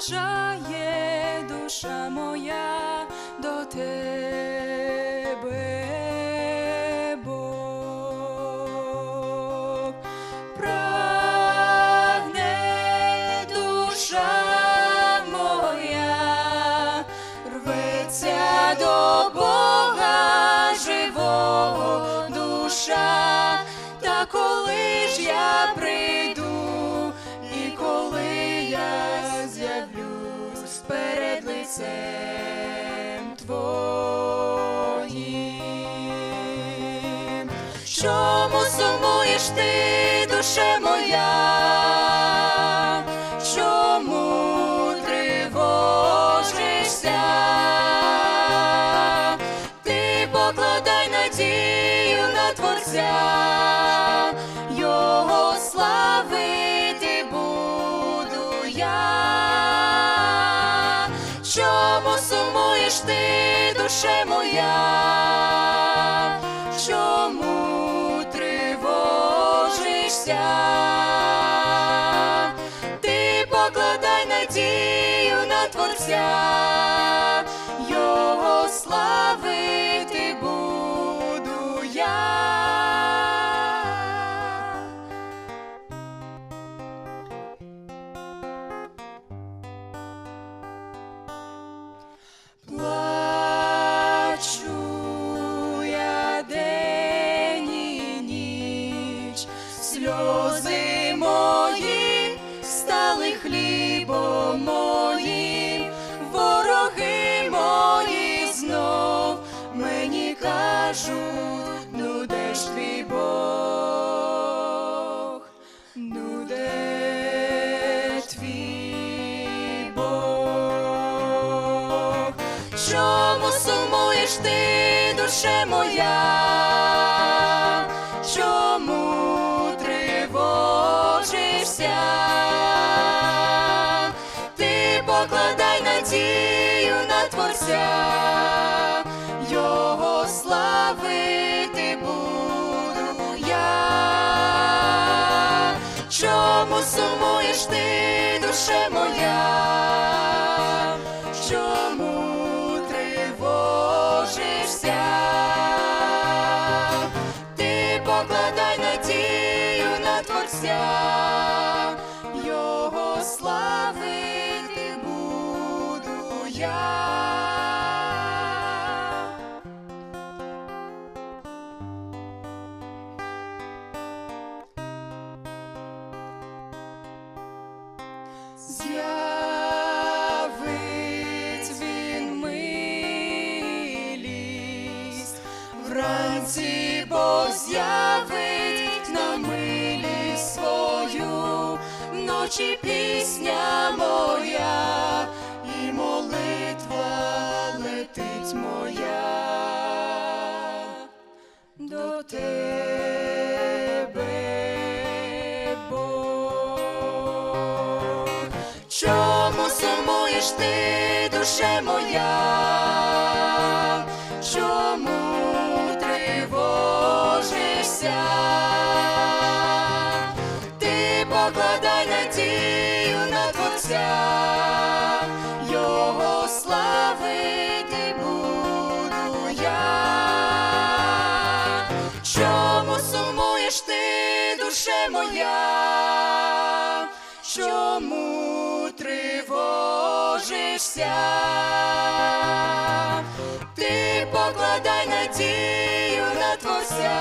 бажає душа моя до тебе, Бог. Моя, рветься до Бога перед лицем Твоїм. Чому сумуєш ти, душе моя? Моя? Чому тривожишся? Ти покладай надію на Творця, Його славити буду сльози мої стали хлібом моїм, вороги мої знов мені кажуть, ну де ж твій Бог, ну де твій Бог. Чому сумуєш ти, душе моя? Творця, Його славити буду я. Чому сумуєш ти, душе моя? Чому тривожишся? Ти покладай надію на Творця, Його З'явить він милість, вранці Бог з'явить на милість свою, вночі пісня моя ти, душе моя? Чому тривожишся? Ти покладай надію на Творця, Його славити буду я. Чому сумуєш ти, душе моя? Чому тривожишся? Ти покладай надію на Творця,